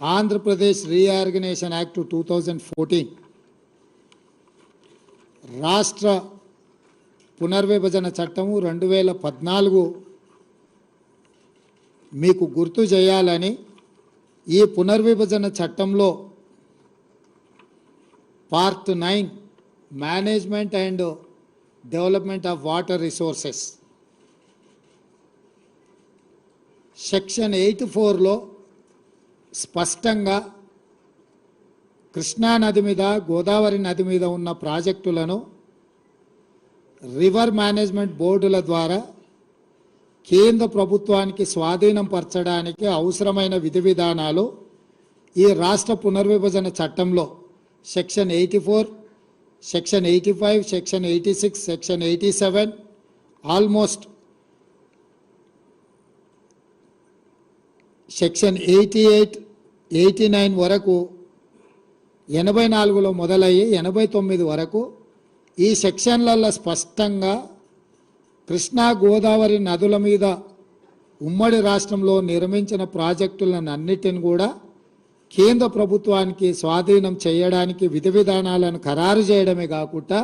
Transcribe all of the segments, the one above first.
Andhra Pradesh reorganisation act two thousand fourteen రాష్ట్ర పునర్విభజన చట్టము రెండు వేల పద్నాలుగు మీకు గుర్తు చేయాలని ఈ పునర్విభజన చట్టంలో part nine management and development of water resources. Section eight ఫోర్లో స్పష్టంగా కృష్ణా నది మీద గోదావరి నది మీద ఉన్న ప్రాజెక్టులను రివర్ మేనేజ్మెంట్ బోర్డుల ద్వారా కేంద్ర ప్రభుత్వానికి స్వాధీనం పరచడానికి అవసరమైన విధి విధానాలు ఈ రాష్ట్ర పునర్విభజన చట్టంలో section eighty four section eighty five section eighty six section eighty seven almost section eighty eight eighty nine వరకు ఎనభై నాలుగులో మొదలయ్యి ఎనభై తొమ్మిది వరకు ఈ సెక్షన్లలో స్పష్టంగా కృష్ణా గోదావరి నదుల మీద ఉమ్మడి రాష్ట్రంలో నిర్మించిన ప్రాజెక్టులను అన్నిటిని కూడా కేంద్ర ప్రభుత్వానికి స్వాధీనం చేయడానికి విధి విధానాలను ఖరారు చేయడమే కాకుండా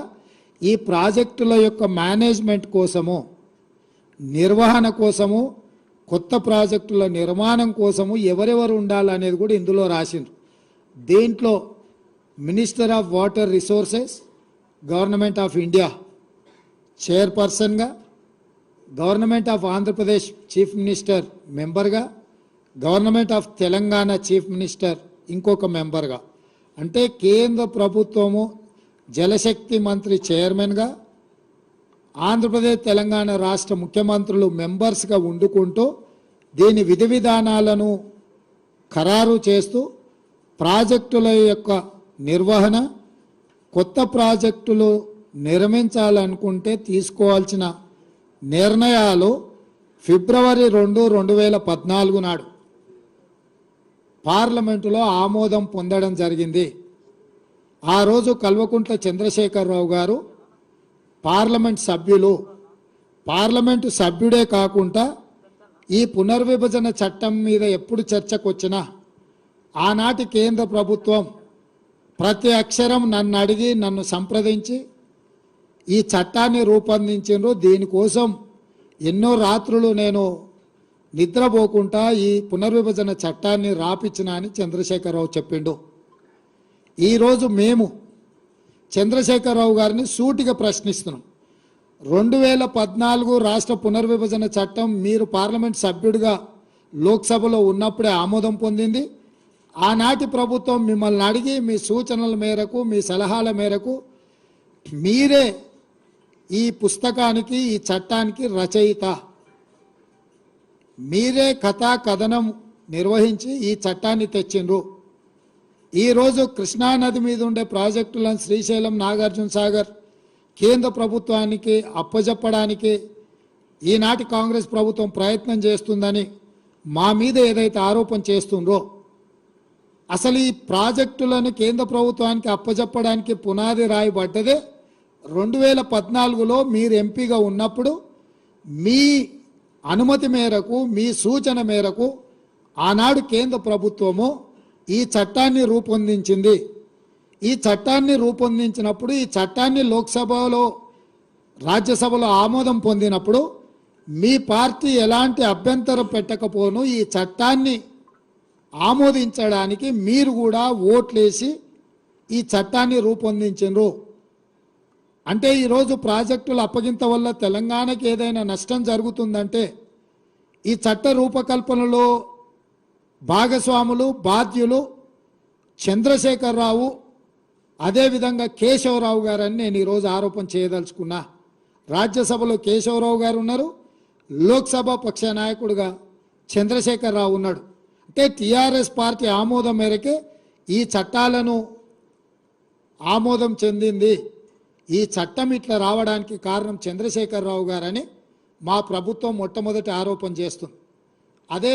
ఈ ప్రాజెక్టుల యొక్క మేనేజ్మెంట్ కోసము నిర్వహణ కోసము కొత్త ప్రాజెక్టుల నిర్మాణం కోసము ఎవరెవరు ఉండాలనేది కూడా ఇందులో రాసిండ్రు. దేంట్లో minister of water resources government of India చైర్పర్సన్గా government of Andhra Pradesh chief minister మెంబర్గా government of Telangana chief minister ఇంకొక మెంబర్గా. అంటే కేంద్ర ప్రభుత్వము జలశక్తి మంత్రి చైర్మన్గా ఆంధ్రప్రదేశ్ తెలంగాణ రాష్ట్ర ముఖ్యమంత్రులు మెంబర్స్గా వండుకుంటూ దీని విధి విధానాలను ఖరారు చేస్తూ ప్రాజెక్టుల యొక్క నిర్వహణ కొత్త ప్రాజెక్టులు నిర్మించాలనుకుంటే తీసుకోవాల్సిన నిర్ణయాలు ఫిబ్రవరి రెండు రెండు వేల పద్నాలుగు నాడు పార్లమెంటులో ఆమోదం పొందడం జరిగింది. ఆ రోజు కల్వకుంట్ల చంద్రశేఖరరావు గారు పార్లమెంట్ సభ్యులు పార్లమెంటు సభ్యుడే కాకుండా ఈ పునర్విభజన చట్టం మీద ఎప్పుడు చర్చకు వచ్చినా ఆనాటి కేంద్ర ప్రభుత్వం ప్రతి అక్షరం నన్ను అడిగి నన్ను సంప్రదించి ఈ చట్టాన్ని రూపొందించిండ్రు. దీనికోసం ఎన్నో రాత్రులు నేను నిద్రపోకుండా ఈ పునర్విభజన చట్టాన్ని రాపించిన అని చంద్రశేఖరరావు చెప్పిండు. ఈరోజు మేము చంద్రశేఖరరావు గారిని సూటిగా ప్రశ్నిస్తున్నాం. రెండు వేల పద్నాలుగు రాష్ట్ర పునర్విభజన చట్టం మీరు పార్లమెంట్ సభ్యుడిగా లోక్సభలో ఉన్నప్పుడే ఆమోదం పొందింది. ఆనాటి ప్రభుత్వం మిమ్మల్ని అడిగి మీ సూచనల మేరకు మీ సలహాల మేరకు మీరే ఈ పుస్తకానికి ఈ చట్టానికి రచయిత. మీరే కథా కథనం నిర్వహించి ఈ చట్టాన్ని తెచ్చిండ్రు. ఈరోజు కృష్ణానది మీద ఉండే ప్రాజెక్టులను శ్రీశైలం నాగార్జున సాగర్ కేంద్ర ప్రభుత్వానికి అప్పజెప్పడానికి ఈనాటి కాంగ్రెస్ ప్రభుత్వం ప్రయత్నం చేస్తుందని మా మీద ఏదైతే ఆరోపణ చేస్తుందో అసలు ఈ ప్రాజెక్టులను కేంద్ర ప్రభుత్వానికి అప్పజెప్పడానికి పునాది రాయబడ్డదే రెండు వేల పద్నాలుగులో మీరు ఎంపీగా ఉన్నప్పుడు మీ అనుమతి మేరకు మీ సూచన మేరకు ఆనాడు కేంద్ర ప్రభుత్వము ఈ చట్టాన్ని రూపొందించింది. ఈ చట్టాన్ని రూపొందించినప్పుడు ఈ చట్టాన్ని లోక్సభలో రాజ్యసభలో ఆమోదం పొందినప్పుడు మీ పార్టీ ఎలాంటి అభ్యంతరం పెట్టకపోను ఈ చట్టాన్ని ఆమోదించడానికి మీరు కూడా ఓట్లేసి ఈ చట్టాన్ని రూపొందించరు అంటే ఈరోజు ప్రాజెక్టుల అప్పగింత వల్ల తెలంగాణకి ఏదైనా నష్టం జరుగుతుందంటే ఈ చట్ట రూపకల్పనలో భాగస్వాములు బాధ్యులు చంద్రశేఖరరావు అదేవిధంగా కేశవరావు గారని నేను ఈరోజు ఆరోపణ చేయదలుచుకున్నా. రాజ్యసభలో కేశవరావు గారు ఉన్నారు లోక్సభ పక్ష నాయకుడుగా చంద్రశేఖరరావు ఉన్నాడు. అంటే టీఆర్ఎస్ పార్టీ ఆమోదం మేరకే ఈ చట్టాలను ఆమోదం చెందింది. ఈ చట్టం ఇట్లా రావడానికి కారణం చంద్రశేఖరరావు గారని మా ప్రభుత్వం మొట్టమొదటి ఆరోపణ చేస్తుంది. అదే